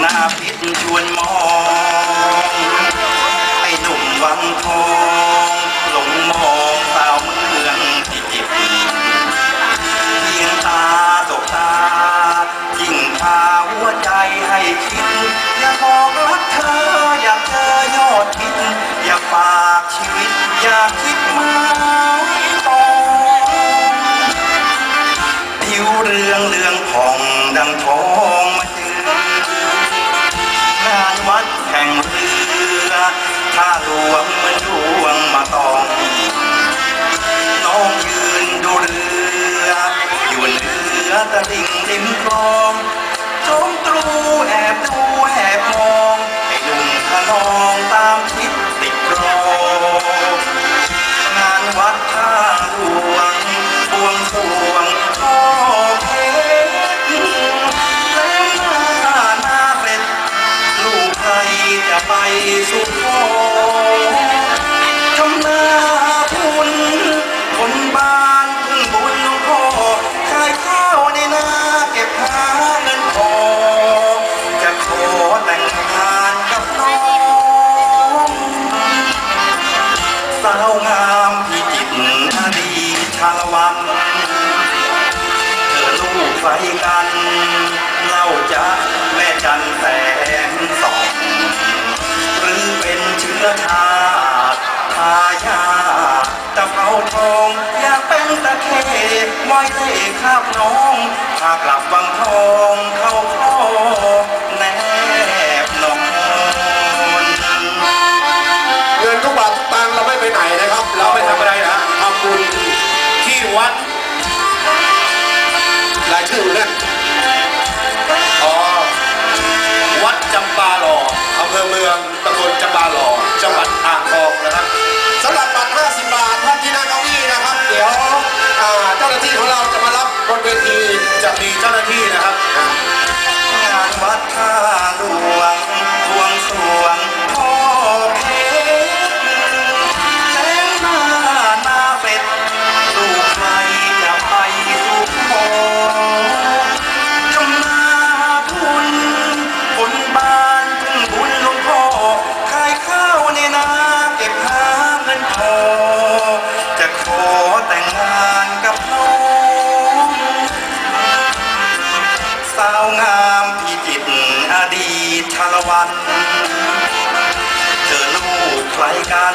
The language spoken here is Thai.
หน้าพิษชวนมอง ไอ้หนุ่มวังทองหลงมองสาวเมืองพิจิตเพียงตาตกตายิ่งพาหัวใจให้คิด อยากบอกรักเธอ อยากเจอยอดทิศอยากฝากชีวิต อยากคิดมาตองผิวเรื่องเรื่องผ่องดังทอง ข่งเรือท่าหลวงเหมือนดวงมาตองน้องยืนดูเรืออยู่เหนือตะลิ่งริมคลองชมตรูแอบดูแอบมองให้หนุ่มขนองตามทิศติดรองงานวัดท่าหลวงบวงสรวง สุขทำนาพุนคนบ้านพึ่งบุญหลวงพ่อขายข้าวในนาเก็บหาเงินพอจะขอแต่งงานกับน้องสาวงามพิจิตรอดีชาละวันเธอลูกใครกัน เป็นเชื้อชาพายาทตะเภาทองอยากเป็นตะเคไว้ให้ข้าบน้องำบลจำปาหล่อจังหวัดอ่างทองนะครับสำหรับบัตร 50 บาทท่านที่นั่งเก้าอี้นะครับ เดี๋ยวอ่าเจ้าหน้าที่ของเราจะมารับบนเวทีจะมีเจ้าหน้าที่นะครับ ชาละวันเธอลูกใครกัน